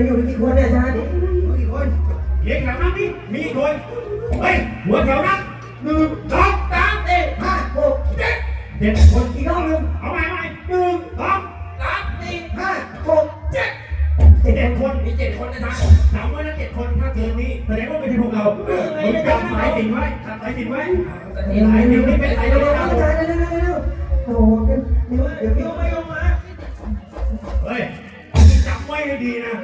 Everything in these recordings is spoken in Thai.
จะอยู่กี่คนเนี่ยอาจารย์กี่คนเลี้ยงแถวนั้นนี่มีกี่คนเฮ้ยหัวแถวนั้นหนึ่งสองสามสี่ห้าหกเจ็ดเจ็ดคนอีกรอบหนึ่งเอาใหม่ใหม่หนึ่งสองสามสี่ห้าหกเจ็ดเจ็ดคนมีเจ็ดคนนะท่านจำไว้นเจ็ดคนถ้าเกินนี้แสดงว่าไม่ใช่พวกเรามึงจำสายสินไว้จำสายสินไว้สายสินนี่เป็นสายเดียววอากันจารย์เดี๋ยวเดียวเดี๋ยวโอ้โหเดี๋ยวเดี๋ยวพี่ไม่ลงมาเฮ้ยจำไว้ให้ดีนะ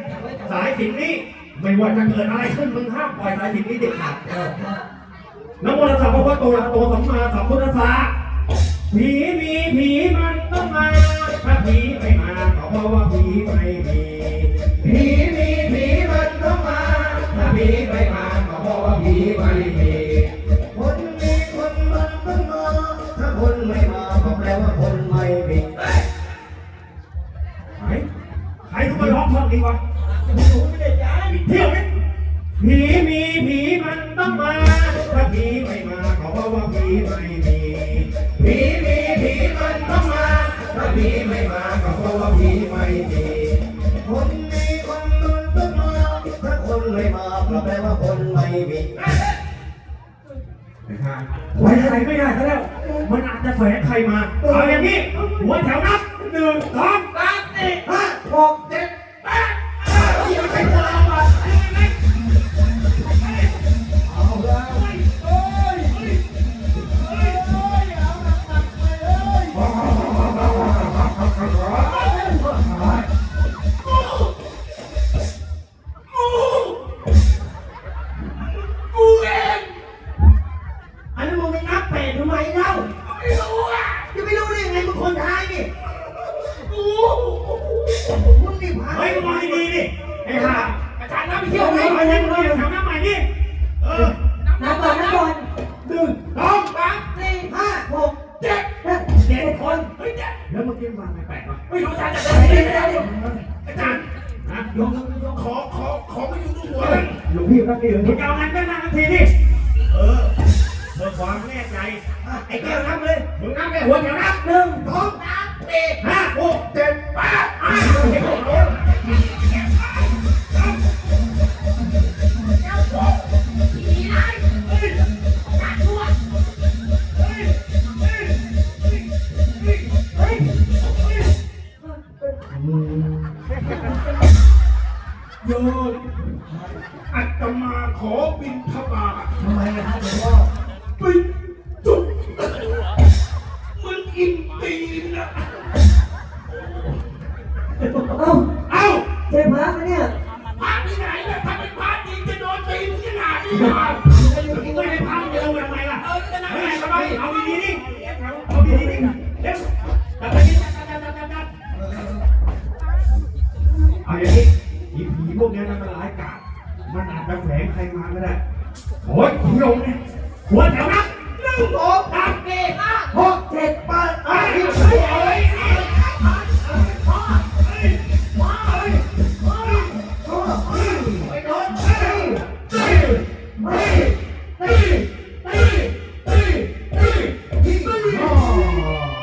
ายสินนี้ ไม่ว่าจะเกิดอะไรขึ้นมึงห้ามปล่อยสายสินนี้เด็ดขาดนะโมตัสสะพระพุทธโตระโตสัมมาสัมพุทธัสสะผีมีผีมันต้องมาถ้าผีไม่มาก็เพราะว่าผีไม่มีผีมีผีมันต้องมาถ้าผีไม่มาก็เพราะว่าผีไม่มีคนมีคนมันต้องมาถ้าคนไม่มาก็แปลว่าคนไม่มีใครใครเขามาร้องเพลงนี้วะ เที่ยวนี้ผีมีผีมันต้องมา ถ้าผีไม่มาก็เพราะว่าผีไม่มีผีมีผีมันต้องมา ถ้าผีไม่มาก็เพราะว่าผีไม่มีคนมีคนมันต้องมา ถ้าคนไม่มาก็แปลว่าคนไม่มีไว้ใจไม่ได้ซะแล้ว มันอาจจะแฝงใครมาเอาอย่างนี้หัวแถวนับหนึ่งสอง ทำไมเล่าไม่รู้อะจะไม่รู้ได้ยังไงมึงคนไทยนี่กูมึงนี่พาเฮ้ยมึงมองดีๆดิไอ้ห่าอาจารย์นับไปเที่ยวไหนไปยังเราอยู่แถวน้ำใหม่ดิเออนับก่อนนับก่อนหนึ่งสองสามสี่ห้าหกเจ็ดเจ็ดเจ็ดคนเฮ้ยเจ็ดแล้วเมื่อกี้มาแปลกๆวะไม่รู้อาจารย์จะเดี๋ได้ยวไหมเดี๋ยวเดี๋ยวอาจารย์นะยกยกขอขอขอไม่อยู่ดูหัวเลยหลวงพี่แป๊บเดียวมึงจะเอางั้นก็นั่งทันทีดิเออเพื่อ ความแน่ใจไอ้แก้วนับเลยมึงนับแค่หัวเดียวนับหนึ่งสองสามสี่ห้าหกเจ็ดแปดอะเจ็ดหกโน้ตโยมอัตมาขอบินทบาททำไมอะครับหลวงพ่อ บินจุดมันอิ่มตีนะเอ้าเอ้าเจ๊พักนะเนี่ยพาที่ไหนเนี่ยถ้าเป็นพาจริงจะโดนตีนขนาดนี้เหรอไม่ได้พาจะเอาทำไมล่ะเออจะนั่งไหนทำไมเอาดีๆดิเอาดีๆดิเร็วจับไปดิจับจับจับจับจับเอาอย่างนี้ผีผีพวกนี้มันร้ายกาจมันอาจจะแฝงใครมาก็ได้โอ้ยคุณลงเนี่ย หัวแถวนับหนึ่งสองสามสี่ห้าหกเจ็ดแปดไอ้ไอ้ไอ้ Oh.